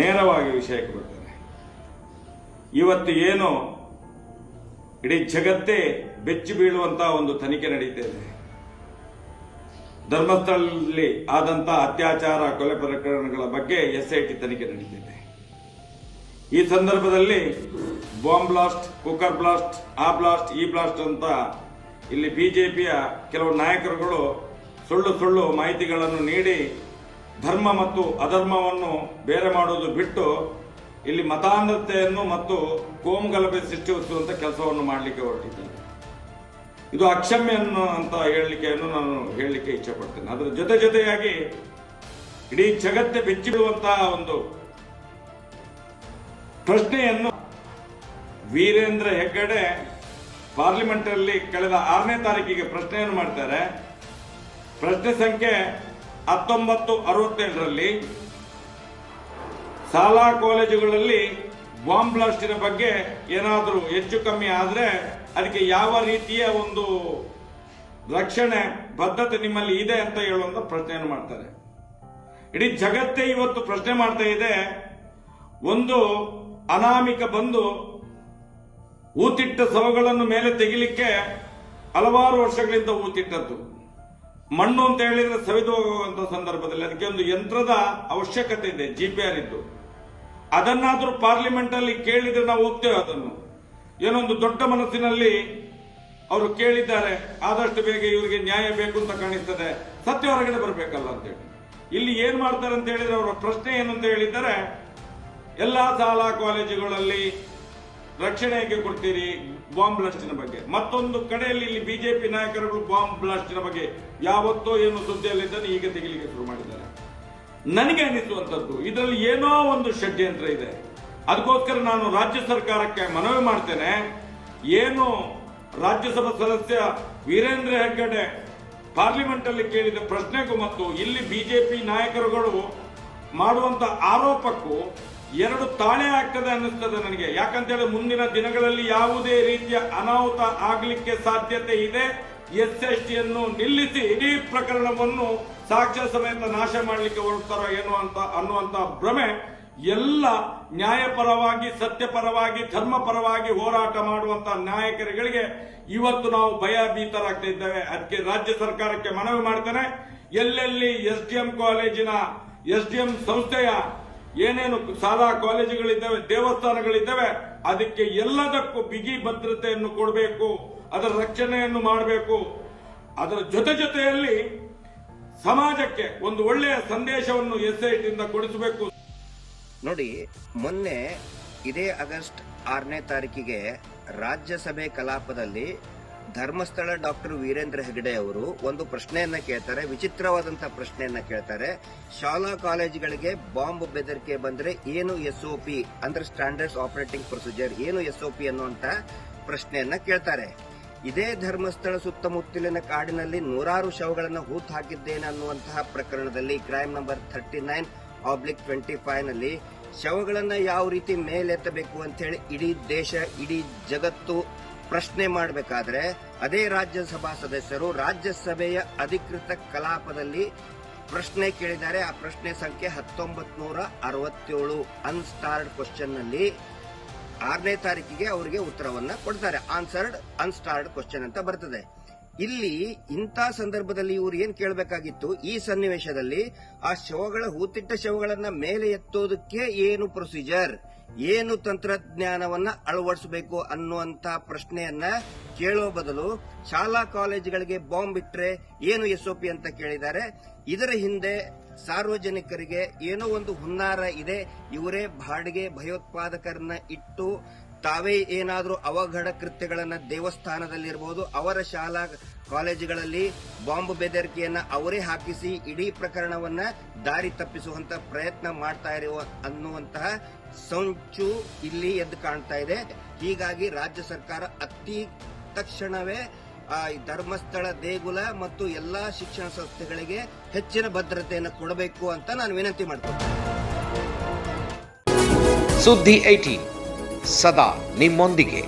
ನೇರವಾಗಿ ವಿಷಯಕ್ಕೆ ಬರ್ತಾರೆ. ಇವತ್ತು ಏನು ಇಡೀ ಜಗತ್ತೇ ಬೆಚ್ಚಿ ಬೀಳುವಂತಹ ಒಂದು ತನಿಖೆ ನಡೀತಾ ಇದೆ. ಧರ್ಮಸ್ಥಳದಲ್ಲಿ ಆದಂತ ಅತ್ಯಾಚಾರ, ಕೊಲೆ ಪ್ರಕರಣಗಳ ಬಗ್ಗೆ ಎಸ್ಐಟಿ ತನಿಖೆ ನಡೀತಿದೆ ಈ ಸಂದರ್ಭದಲ್ಲಿ ಬಾಂಬ್ ಬ್ಲಾಸ್ಟ್, ಕುಕ್ಕರ್ ಬ್ಲಾಸ್ಟ್, ಆ ಬ್ಲಾಸ್ಟ್, ಈ ಬ್ಲಾಸ್ಟ್ ಅಂತ ಇಲ್ಲಿ ಬಿಜೆಪಿಯ ಕೆಲವು ನಾಯಕರುಗಳು ಸುಳ್ಳು ಸುಳ್ಳು ಮಾಹಿತಿಗಳನ್ನು ನೀಡಿ ಧರ್ಮ ಮತ್ತು ಅಧರ್ಮವನ್ನು ಬೇರೆ ಮಾಡುವುದು ಬಿಟ್ಟು ಇಲ್ಲಿ ಮತಾಂಧತೆಯನ್ನು ಮತ್ತು ಕೋಮುಗಲಭೆ ಸೃಷ್ಟಿಸುವಂತ ಕೆಲಸವನ್ನು ಮಾಡಲಿಕ್ಕೆ ಹೊರಟಿದ್ದೇನೆ. ಇದು ಅಕ್ಷಮ್ಯ ಅಂತ ಹೇಳಲಿಕ್ಕೆಯನ್ನು ನಾನು ಹೇಳಲಿಕ್ಕೆ ಇಚ್ಛಪಡ್ತೇನೆ. ಅದರ ಜೊತೆ ಜೊತೆಯಾಗಿ ಇಡೀ ಜಗತ್ತೇ ಬೆಚ್ಚಿಬಿಡುವಂತಹ ಒಂದು ಪ್ರಶ್ನೆಯನ್ನು ವೀರೇಂದ್ರ ಹೆಗ್ಗಡೆ ಪಾರ್ಲಿಮೆಂಟ್ ಅಲ್ಲಿ ಕಳೆದ ಆರನೇ ತಾರೀಕಿಗೆ ಪ್ರಶ್ನೆಯನ್ನು ಮಾಡ್ತಾರೆ. ಪ್ರಶ್ನೆ ಸಂಖ್ಯೆ ಹತ್ತೊಂಬತ್ತು ಅರವತ್ತೇಳರಲ್ಲಿ ಶಾಲಾ ಕಾಲೇಜುಗಳಲ್ಲಿ ಬಾಂಬ್ ಬ್ಲಾಸ್ಟಿನ ಬಗ್ಗೆ ಏನಾದರೂ ಹೆಚ್ಚು ಕಮ್ಮಿ ಆದರೆ ಅದಕ್ಕೆ ಯಾವ ರೀತಿಯ ಒಂದು ರಕ್ಷಣೆ ಬದ್ಧತೆ ನಿಮ್ಮಲ್ಲಿ ಇದೆ ಅಂತ ಹೇಳುವಂತ ಪ್ರಶ್ನೆಯನ್ನು ಮಾಡ್ತಾರೆ. ಇಡೀ ಜಗತ್ತೇ ಇವತ್ತು ಪ್ರಶ್ನೆ ಮಾಡ್ತಾ ಇದೆ. ಒಂದು ಅನಾಮಿಕ ಬಂದು ಊತಿಟ್ಟ ಸವಗಳನ್ನು ಮೇಲೆ ತೆಗಿಲಿಕ್ಕೆ ಹಲವಾರು ವರ್ಷಗಳಿಂದ ಊತಿಟ್ಟದ್ದು. ಮಣ್ಣು ಅಂತ ಹೇಳಿದ್ರೆ ಸವಿದು ಹೋಗುವಂತ ಸಂದರ್ಭದಲ್ಲಿ ಅದಕ್ಕೆ ಒಂದು ಯಂತ್ರದ ಅವಶ್ಯಕತೆ ಇದೆ ಜಿ ಪಿ ಆರ್ ಇದ್ದು. ಅದನ್ನಾದ್ರೂ ಪಾರ್ಲಿಮೆಂಟ್ ಅಲ್ಲಿ ಕೇಳಿದ್ರೆ ನಾವು ಹೋಗ್ತೇವೆ ಅದನ್ನು. ಏನೊಂದು ದೊಡ್ಡ ಮನಸ್ಸಿನಲ್ಲಿ ಅವರು ಕೇಳಿದ್ದಾರೆ, ಆದಷ್ಟು ಬೇಗ ಇವರಿಗೆ ನ್ಯಾಯ ಬೇಕು ಅಂತ ಕಾಣಿಸ್ತದೆ. ಸತ್ಯ ಹೊರಗಡೆ ಬರಬೇಕಲ್ಲ ಅಂತೇಳಿ. ಇಲ್ಲಿ ಏನ್ ಮಾಡ್ತಾರೆ ಅಂತ ಹೇಳಿದ್ರೆ ಅವರ ಪ್ರಶ್ನೆ ಏನಂತ ಹೇಳಿದ್ದಾರೆ, ಎಲ್ಲಾ ಶಾಲಾ ಕಾಲೇಜುಗಳಲ್ಲಿ ರಕ್ಷಣೆ ಹೇಗೆ ಕೊಡ್ತೀರಿ ಬಾಂಬ್ ಬ್ಲಾಸ್ಟಿನ ಬಗ್ಗೆ. ಮತ್ತೊಂದು ಕಡೆಯಲ್ಲಿ ಇಲ್ಲಿ ಬಿಜೆಪಿ ನಾಯಕರುಗಳು ಬಾಂಬ್ ಬ್ಲಾಸ್ಟಿನ ಬಗ್ಗೆ ಯಾವತ್ತೋ ಏನು ಸುದ್ದಿಯಲ್ಲಿದ್ದಾನೆ, ಈಗ ತೆಗಿಲಿಕ್ಕೆ ಶುರು ಮಾಡಿದ್ದಾರೆ. ನನಗೆ ಅನಿಸುವಂತದ್ದು ಇದರಲ್ಲಿ ಏನೋ ಒಂದು ಷಡ್ಯಂತ್ರ ಇದೆ. ಅದಕ್ಕೋಸ್ಕರ ನಾನು ರಾಜ್ಯ ಸರ್ಕಾರಕ್ಕೆ ಮನವಿ ಮಾಡ್ತೇನೆ. ಏನು ರಾಜ್ಯಸಭಾ ಸದಸ್ಯ ವೀರೇಂದ್ರ ಹೆಗ್ಗಡೆ ಪಾರ್ಲಿಮೆಂಟಲ್ಲಿ ಕೇಳಿದ ಪ್ರಶ್ನೆಗೂ ಮತ್ತು ಇಲ್ಲಿ ಬಿಜೆಪಿ ನಾಯಕರುಗಳು ಮಾಡುವಂತ ಆರೋಪಕ್ಕೂ ಎರಡು ತಾಳೆ ಆಗ್ತದೆ ಅನ್ನಿಸ್ತದೆ ನನಗೆ. ಯಾಕಂತೇಳಿ ಮುಂದಿನ ದಿನಗಳಲ್ಲಿ ಯಾವುದೇ ರೀತಿಯ ಅನಾಹುತ ಆಗಲಿಕ್ಕೆ ಸಾಧ್ಯತೆ ಇದೆ. ಎಸ್ ಎಸ್ ಟಿಯನ್ನು ನಿಲ್ಲಿಸಿ ಇಡೀ ಪ್ರಕರಣವನ್ನು ಸಾಕ್ಷ್ಯ ಸಮೇತ ನಾಶ ಮಾಡಲಿಕ್ಕೆ ಹೊರಡ್ತಾರೋ ಏನೋ ಅಂತ ಅನ್ನುವಂತ ಭ್ರಮೆ ಎಲ್ಲ ನ್ಯಾಯಪರವಾಗಿ, ಸತ್ಯಪರವಾಗಿ, ಧರ್ಮಪರವಾಗಿ ಹೋರಾಟ ಮಾಡುವಂತ ನಾಯಕರುಗಳಿಗೆ ಇವತ್ತು ನಾವು ಭಯಭೀತರಾಗ್ತಾ ಇದ್ದೇವೆ. ಅದಕ್ಕೆ ರಾಜ್ಯ ಸರ್ಕಾರಕ್ಕೆ ಮನವಿ ಮಾಡ್ತೇನೆ. ಎಲ್ಲೆಲ್ಲಿ ಎಸ್ ಡಿ ಎಂ ಕಾಲೇಜಿನ ಎಸ್ ಡಿ ಎಂ ಸಂಸ್ಥೆಯ ಏನೇನು ಶಾಲಾ ಕಾಲೇಜುಗಳಿದ್ದಾವೆ, ದೇವಸ್ಥಾನಗಳಿದ್ದಾವೆ, ಅದಕ್ಕೆ ಎಲ್ಲದಕ್ಕೂ ಬಿಗಿ ಭದ್ರತೆಯನ್ನು ಕೊಡಬೇಕು, ಅದರ ರಕ್ಷಣೆಯನ್ನು ಮಾಡಬೇಕು. ಅದರ ಜೊತೆ ಜೊತೆಯಲ್ಲಿ ಸಮಾಜಕ್ಕೆ ಒಂದು ಒಳ್ಳೆಯ ಸಂದೇಶವನ್ನು ಎಸ್ಐಟಿಯಿಂದ ಕೊಡಿಸಬೇಕು. ನೋಡಿ, ಮೊನ್ನೆ ಇದೇ ಆಗಸ್ಟ್ ಆರನೇ ತಾರೀಕಿಗೆ ರಾಜ್ಯಸಭೆ ಕಲಾಪದಲ್ಲಿ ಧರ್ಮಸ್ಥಳ ಡಾಕ್ಟರ್ ವೀರೇಂದ್ರ ಹೆಗಡೆ ಅವರು ಒಂದು ಪ್ರಶ್ನೆಯನ್ನ ಕೇಳ್ತಾರೆ ವಿಚಿತ್ರವಾದಂತ ಪ್ರಶ್ನೆಯನ್ನ ಕೇಳ್ತಾರೆ. ಶಾಲಾ ಕಾಲೇಜುಗಳಿಗೆ ಬಾಂಬ್ ಬೆದರಿಕೆ ಬಂದ್ರೆ ಏನು ಎಸ್ ಒ ಪಿ ಅಂದ್ರೆ ಸ್ಟ್ಯಾಂಡರ್ಡ್ಸ್ ಆಪರೇಟಿಂಗ್ ಪ್ರೊಸೀಜರ್ ಏನು ಎಸ್ ಒ ಪಿ ಅನ್ನುವಂತ ಪ್ರಶ್ನೆಯನ್ನ ಕೇಳ್ತಾರೆ. ಇದೇ ಧರ್ಮಸ್ಥಳ ಸುತ್ತಮುತ್ತಲಿನ ಕಾಡಿನಲ್ಲಿ ನೂರಾರು ಶವಗಳನ್ನು ಹೂತ್ ಹಾಕಿದ್ದೇನೆ ಅನ್ನುವಂತಹ ಪ್ರಕರಣದಲ್ಲಿ crime number thirty nine oblique twenty ಫೈವ್ನಲ್ಲಿ ಶವಗಳನ್ನ ಯಾವ ರೀತಿ ಮೇಲೆತ್ತಬೇಕು ಅಂತ ಹೇಳಿ ಇಡೀ ದೇಶ, ಇಡೀ ಜಗತ್ತು ಪ್ರಶ್ನೆ ಮಾಡಬೇಕಾದ್ರೆ ಅದೇ ರಾಜ್ಯಸಭಾ ಸದಸ್ಯರು ರಾಜ್ಯಸಭೆಯ ಅಧಿಕೃತ ಕಲಾಪದಲ್ಲಿ ಪ್ರಶ್ನೆ ಕೇಳಿದ್ದಾರೆ. ಆ ಪ್ರಶ್ನೆ ಸಂಖ್ಯೆ ಹತ್ತೊಂಬತ್ ನೂರ ಅರವತ್ತೇಳು ಅನ್ಸ್ಟಾರ್ಡ್ ಕ್ವಶನ್ನಲ್ಲಿ ಆರನೇ ತಾರೀಕಿಗೆ ಅವರಿಗೆ ಉತ್ತರವನ್ನ ಕೊಡ್ತಾರೆ. ಆನ್ಸರ್ಡ್ ಅನ್ಸ್ಟಾರ್ಡ್ ಕ್ವಶನ್ ಅಂತ ಬರ್ತದೆ. ಇಲ್ಲಿ ಇಂಥ ಸಂದರ್ಭದಲ್ಲಿ ಇವರು ಏನ್ ಕೇಳಬೇಕಾಗಿತ್ತು? ಈ ಸನ್ನಿವೇಶದಲ್ಲಿ ಆ ಶವಗಳ, ಹೂತಿಟ್ಟ ಶವಗಳನ್ನ ಮೇಲೆ ಎತ್ತೋದಕ್ಕೆ ಏನು ಪ್ರೊಸೀಜರ್ ಏನು ತಂತ್ರಜ್ಞಾನವನ್ನ ಅಳವಡಿಸಬೇಕು ಅನ್ನುವಂತ ಪ್ರಶ್ನೆಯನ್ನ ಕೇಳೋ ಬದಲು ಶಾಲಾ ಕಾಲೇಜುಗಳಿಗೆ ಬಾಂಬ್ ಇಟ್ಟರೆ ಏನು ಎಸ್ಒಪಿ ಅಂತ ಕೇಳಿದ್ದಾರೆ. ಇದರ ಹಿಂದೆ ಸಾರ್ವಜನಿಕರಿಗೆ ಏನೋ ಒಂದು ಹುನ್ನಾರ ಇದೆ. ಇವರೇ ಬಾಡಿಗೆ ಭಯೋತ್ಪಾದಕರನ್ನ ಇಟ್ಟು ತಾವೇ ಏನಾದರೂ ಅವಘಡ ಕೃತ್ಯಗಳನ್ನು ದೇವಸ್ಥಾನದಲ್ಲಿರಬಹುದು ಅವರ ಶಾಲಾ ಕಾಲೇಜುಗಳಲ್ಲಿ ಬಾಂಬ್ ಬೆದರಿಕೆಯನ್ನ ಅವರೇ ಹಾಕಿಸಿ ಇಡೀ ಪ್ರಕರಣವನ್ನ ದಾರಿ ತಪ್ಪಿಸುವಂತ ಪ್ರಯತ್ನ ಮಾಡ್ತಾ ಇರುವ ಅನ್ನುವಂತಹ ಸಂಚು ಇಲ್ಲಿ ಎದ್ದು ಕಾಣ್ತಾ ಇದೆ. ಹೀಗಾಗಿ ರಾಜ್ಯ ಸರ್ಕಾರ ಅತಿ ತಕ್ಷಣವೇ ಧರ್ಮಸ್ಥಳ, ದೇಗುಲ ಮತ್ತು ಎಲ್ಲಾ ಶಿಕ್ಷಣ ಸಂಸ್ಥೆಗಳಿಗೆ ಹೆಚ್ಚಿನ ಭದ್ರತೆಯನ್ನು ಕೊಡಬೇಕು ಅಂತ ನಾನು ವಿನಂತಿ ಮಾಡ್ತೇನೆ. ಸುದ್ದಿ ಸದಾ ನಿಮ್ಮೊಂದಿಗೆ.